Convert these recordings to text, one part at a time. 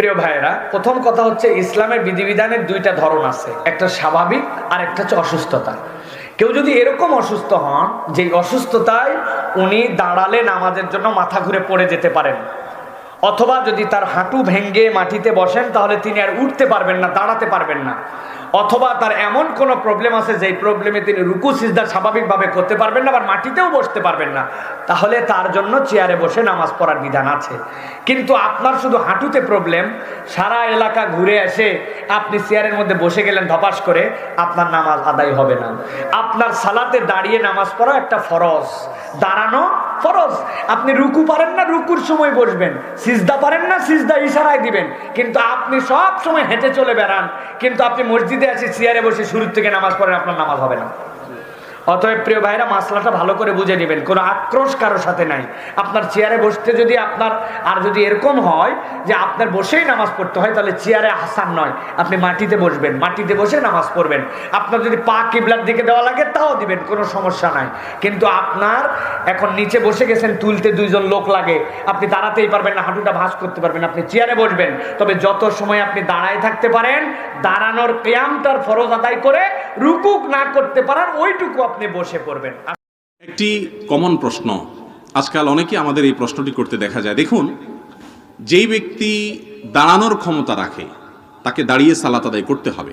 প্রিয় ভাইরা প্রথম কথা হচ্ছে ইসলামের বিধিবিধানের দুইটা ধরন আছে। একটা স্বাভাবিক, আর একটা হচ্ছে অসুস্থতা। কেউ যদি এরকম অসুস্থ হন যে অসুস্থতায় উনি দাঁড়ালে নামাজের জন্য মাথা ঘুরে পড়ে যেতে পারেন। অথবা যদি তার হাঁটু ভেঙ্গে মাটিতে বসেন, তাহলে তিনি আর উঠতে পারবেন না, দাঁড়াতে পারবেন না। অথবা তার এমন কোনো প্রবলেম আছে, যেই প্রবলেমে তিনি রুকু, সিজদা স্বাভাবিকভাবে করতে পারবেন না, আবার মাটিতেও বসতে পারবেন না। তাহলে তার জন্য চেয়ারে বসে নামাজ পড়ার বিধান আছে। কিন্তু আপনার শুধু হাঁটুতে প্রবলেম সারা এলাকা ঘুরে এসে আপনি চেয়ারের মধ্যে বসে গেলেন ধপাস করে, আপনার নামাজ আদায় হবে না। আপনার সালাতে দাঁড়িয়ে নামাজ পড়া একটা ফরজ। দাঁড়ানো ফরজ। আপনি রুকু পারেন না, রুকুর সময় বসবেন। সিজদা পারেন না, সিজদা ইশারায় দিবেন। কিন্তু আপনি সব সময় হেঁটে চলে বেড়ান। কিন্তু আপনি মসজিদে আছে চেয়ারে বসে শুরুর থেকে নামাজ পড়েন, আপনার নামাজ হবে না। অতএব প্রিয় ভাইরা, মাসলাটা ভালো করে বুঝে নেবেন। কোনো আক্রোশ কারোর সাথে নাই। আপনার চেয়ারে বসতে যদি আপনার, আর যদি এরকম হয় যে আপনার বসেই নামাজ পড়তে হয়, তাহলে চেয়ারে হাসান নয়। আপনি মাটিতে বসবেন। মাটিতে বসে নামাজ পড়বেন। আপনার যদি পা কিবলার দিকে দেওয়া লাগে, তাও দিবেন। কোনো সমস্যা নাই। কিন্তু আপনার এখন নিচে বসে গেছেন, তুলতে দুইজন লোক লাগে। আপনি দাঁড়াতেই পারবেন না, হাঁটুটা ভাঁজ করতে পারবেন আপনি চেয়ারে বসবেন। তবে যত সময় আপনি দাঁড়ায় থাকতে পারেন, দাঁড়ানোর কেয়ামটার ফরজ আদায় করে রুকুক না করতে পারার ওইটুকু আপনি বসে পড়বেন। একটি কমন প্রশ্ন। আজকাল অনেকে আমাদের এই প্রশ্নটি করতে দেখা যায়। দেখুন, যেই ব্যক্তি দাঁড়ানোর ক্ষমতা রাখে, তাকে দাঁড়িয়ে সালাত আদায় করতে হবে।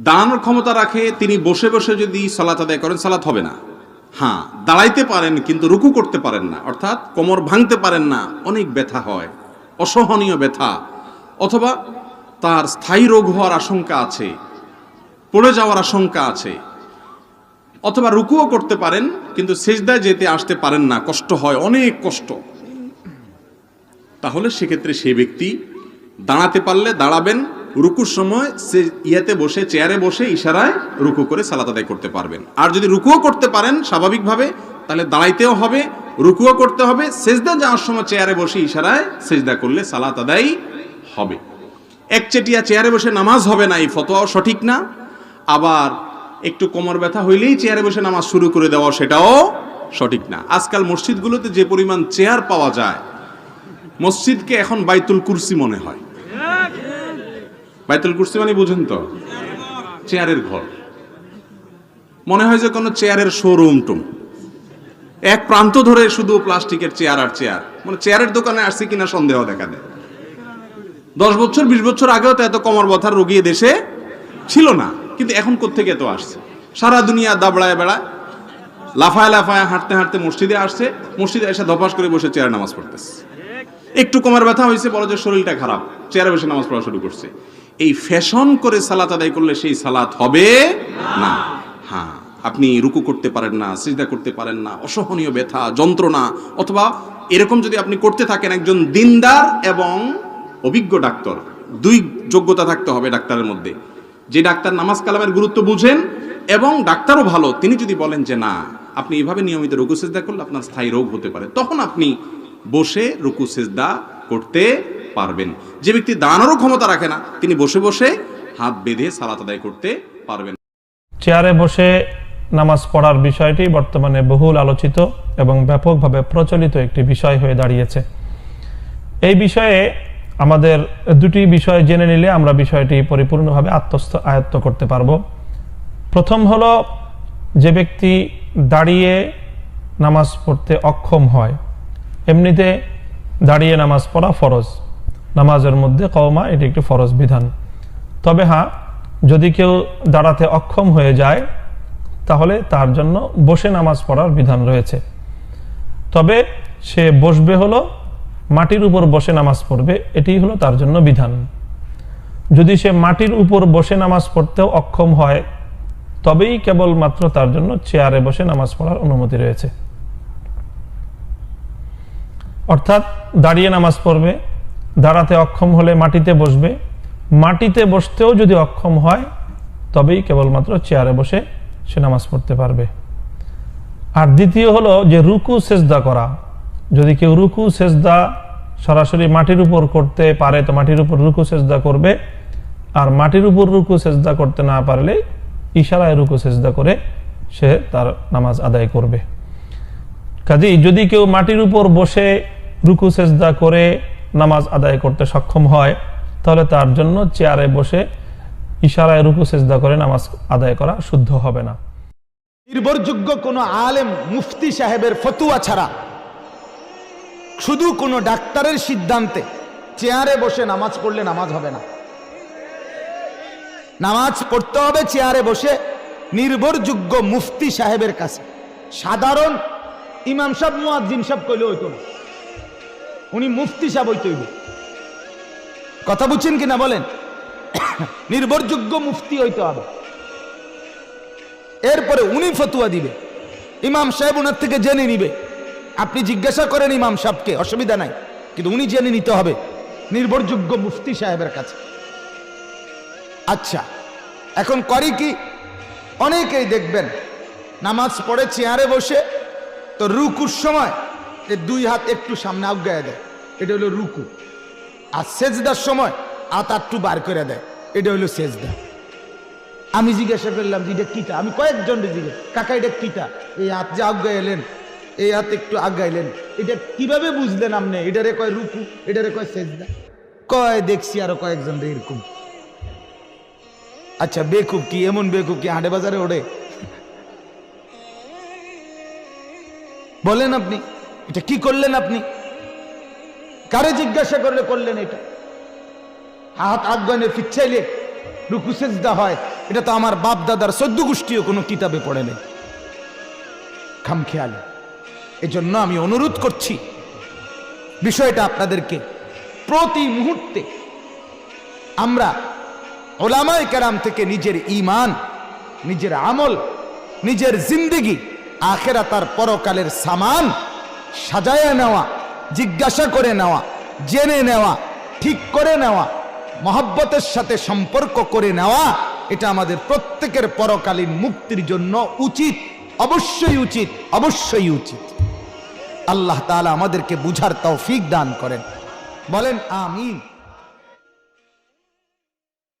দাঁড়ানোর ক্ষমতা রাখে, তিনি বসে বসে যদি সালাত আদায় করেন, সালাত হবে না। হ্যাঁ দাঁড়াইতে পারেন কিন্তু রুকু করতে পারেন না। অর্থাৎ কোমর ভাঙতে পারেন না, অনেক ব্যথা হয়, অসহনীয় ব্যথা। অথবা তার স্থায়ী রোগ হওয়ার আশঙ্কা আছে, পড়ে যাওয়ার আশঙ্কা আছে। অথবা রুকুও করতে পারেন, কিন্তু সেজদায় যেতে আসতে পারেন না, কষ্ট হয়, অনেক কষ্ট। তাহলে সেক্ষেত্রে সেই ব্যক্তি দাঁড়াতে পারলে দাঁড়াবেন রুকুর সময় সে ইয়াতে বসে, চেয়ারে বসে ইশারায় রুকু করে সালাত আদায় করতে পারবেন। আর যদি রুকুও করতে পারেন স্বাভাবিকভাবে, তাহলে দাঁড়াইতেও হবে, রুকুও করতে হবে, সেজদা যাওয়ার সময় চেয়ারে বসে ইশারায় সেজদা করলে সালাত আদায় হবে। একচেটিয়া চেয়ারে বসে নামাজ হবে না, এই ফতোয়াও সঠিক না। আবার একটু কোমর ব্যথা হইলেই চেয়ারে বসে নামাজ শুরু করে দেওয়া সেটাও সঠিক না। আজকাল মসজিদগুলোতে যে পরিমাণ চেয়ার পাওয়া যায়, মসজিদকে এখন বাইতুল কুরসি মনে হয়। বাইতুল কুরসি মানে বুঝেন তো, চেয়ারের ঘর। মনে হয় যে কোনো চেয়ারের শোরুম টুম। এক প্রান্ত ধরে শুধু প্লাস্টিকের চেয়ার আর চেয়ার। মানে চেয়ারের দোকানে আসছে কিনা সন্দেহ দেখা দেয়। দশ বছর, বিশ বছর আগেও তো এত কমর ব্যথার রোগী দেশে ছিল না, কিন্তু এখন কোত্থেকে এত আসছে? সারা দুনিয়া দাবড়ায় বেড়ায়, লাফায় লাফায় হাঁটতে হাঁটতে মসজিদে আসছে, মসজিদে এসে ধপাস করে বসে চেয়ারে নামাজ পড়তেছে। একটু কোমর ব্যথা হয়েছে, বলো যে শরীরটা খারাপ, চেয়ারে বসে নামাজ পড়া শুরু করছে। এই ফ্যাশন করে সালাত আদায় করলে সেই সালাত হবে না। হ্যাঁ আপনি রুকু করতে পারেন না, সিজদা করতে পারেন না, অসহনীয় ব্যথা, যন্ত্রণা, অথবা এরকম যদি আপনি করতে থাকেন একজন দিনদার এবং অভিজ্ঞ ডাক্তার, দুই যোগ্যতা থাকতে হবে ডাক্তারের মধ্যে। যে ডাক্তার নামাজ কালামের গুরুত্ব বুঝেন এবং ডাক্তারও ভালো, তিনি যদি বলেন যে না, আপনি এভাবে নিয়মিত রুকু, সেজদা করলে আপনার স্থায়ী রোগ হতে পারে, তখন আপনি বসে রুকু, সেজদা করতে পারবেন। যে ব্যক্তি দাঁড়ানোরও ক্ষমতা রাখে না, তিনি বসে বসে হাত বেঁধে সালাত আদায় করতে পারবেন। চেয়ারে বসে নামাজ পড়ার বিষয়টি বর্তমানে বহুল আলোচিত এবং ব্যাপকভাবে প্রচলিত একটি বিষয় হয়ে দাঁড়িয়েছে। এই বিষয়ে আমাদের দুটি বিষয় জেনে নিলে আমরা বিষয়টি পরিপূর্ণভাবে আত্মস্থ, আয়ত্ত করতে পারব। প্রথম হলো, যে ব্যক্তি দাঁড়িয়ে নামাজ পড়তে অক্ষম হয়, এমনিতে দাঁড়িয়ে নামাজ পড়া ফরজ। নামাজের মধ্যে কওমা এটি একটি ফরজ বিধান। তবে হ্যাঁ যদি কেউ দাঁড়াতে অক্ষম হয়ে যায়, তাহলে তার জন্য বসে নামাজ পড়ার বিধান রয়েছে। তবে সে বসবে হলো, মাটির উপর বসে নামাজ পড়বে, এটি হলো তার জন্য বিধান। যদি সে মাটির উপর বসে নামাজ পড়তেও অক্ষম হয়, তবেই কেবলমাত্র তার জন্য চেয়ারে বসে নামাজ পড়ার অনুমতি রয়েছে। অর্থাৎ দাঁড়িয়ে নামাজ পড়বে দাঁড়াতে অক্ষম হলে মাটিতে বসবে। মাটিতে বসতেও যদি অক্ষম হয়, তবেই কেবলমাত্র চেয়ারে বসে সে নামাজ পড়তে পারবে। আর দ্বিতীয় হলো যে রুকু, সেজদা করা। যদি কেউ রুকু, সেজদা সরাসরি মাটির উপর করতে পারে, তো মাটির উপর রুকু, সেজদা করবে। আর মাটির উপর রুকু, সেজদা করতে না পারলে ইশারায় রুকু, সেজদা করে সে তার নামাজ আদায় করবে। কাজেই যদি কেউ মাটির উপর বসে রুকু, সেজদা করে নামাজ আদায় করতে সক্ষম হয়, তাহলে তার জন্য চেয়ারে বসে ইশারায় রুকু, সেজদা করে নামাজ আদায় করা শুদ্ধ হবে না। নির্ভরযোগ্য কোনো আলেম, মুফতি সাহেবের ফতুয়া ছাড়া শুধু কোনো ডাক্তারের সিদ্ধান্তে চেয়ারে বসে নামাজ পড়লে নামাজ হবে না। নামাজ পড়তে হবে চেয়ারে বসে নির্ভরযোগ্য মুফতি সাহেবের কাছে। সাধারণ ইমাম সাহেব, মুয়াজ্জিন সাহেব কইলে হইতো না। উনি মুফতি সাহেব হইতে হইব। কথা বুঝছেন কিনা বলেন? নির্ভরযোগ্য মুফতি হইতে হবে। এরপরে উনি ফতুয়া দিবে। ইমাম সাহেব ওনার থেকে জেনে নিবে। আপনি জিজ্ঞাসা করেন ইমাম সাহেবকে, অসুবিধা নাই। কিন্তু উনি জেনে নিতে হবে, নির্ভরযোগ্য মুফতি সাহেবের কাছে। আচ্ছা এখন করি কি? অনেকেই দেখবেন, নামাজ পড়ে চেয়ারে বসে তো রুকুর সময় দুই হাত একটু সামনে আজ্ঞায় দেয়। এটা হলো রুকু। আর সেজদার সময় হাত আটটু বার করে দেয়। এটা হলো সেজদা। আমি জিজ্ঞাসা করলাম যে এটা কিটা? আমি কয়েকজন জিজ্ঞেস কাকা, এটা কিটা? এই হাত যে আজ্ঞা এলেন, এই হাত একটু আজ্ঞা এলেন এটা কীভাবে বুঝলেন আপনি? এটারে কয় রুকু, এটারে কয় সেজদা? কয়, দেখছি আরও কয়েকজন এরকম। আচ্ছা বেকুব কি? এমন বেকুব কি হাটে বাজারে ওড়ে? বলেন আপনি। এটা কি করলেন আপনি? কারে জিজ্ঞাসা করলে করলেন এটা? হাত আজ্ঞানে ফিচ্ছাইলে রুকু সেজদা হয়, এটা তো আমার বাপ দাদার সদ্য গোষ্ঠীও কোনো কিতাবে পড়ে নেই। খামখেয়ালি এজন্য আমি অনুরোধ করছি, বিষয়টা আপনাদেরকে প্রতি মুহূর্তে আমরা ওলামায় কেরাম থেকে নিজের ইমান নিজের আমল, নিজের জিন্দিগি আখেরা তার পরকালের সামান সাজায় নেওয়া, জিজ্ঞাসা করে নেওয়া, জেনে নেওয়া, ঠিক করে নেওয়া, মহাব্বতের সাথে সম্পর্ক করে নেওয়া, এটা আমাদের প্রত্যেকের পরকালীন মুক্তির জন্য উচিত, অবশ্যই উচিত অবশ্যই উচিত। আল্লাহ তালা আমাদেরকে বুঝার তৌফিক দান করেন। বলেন, আমিন।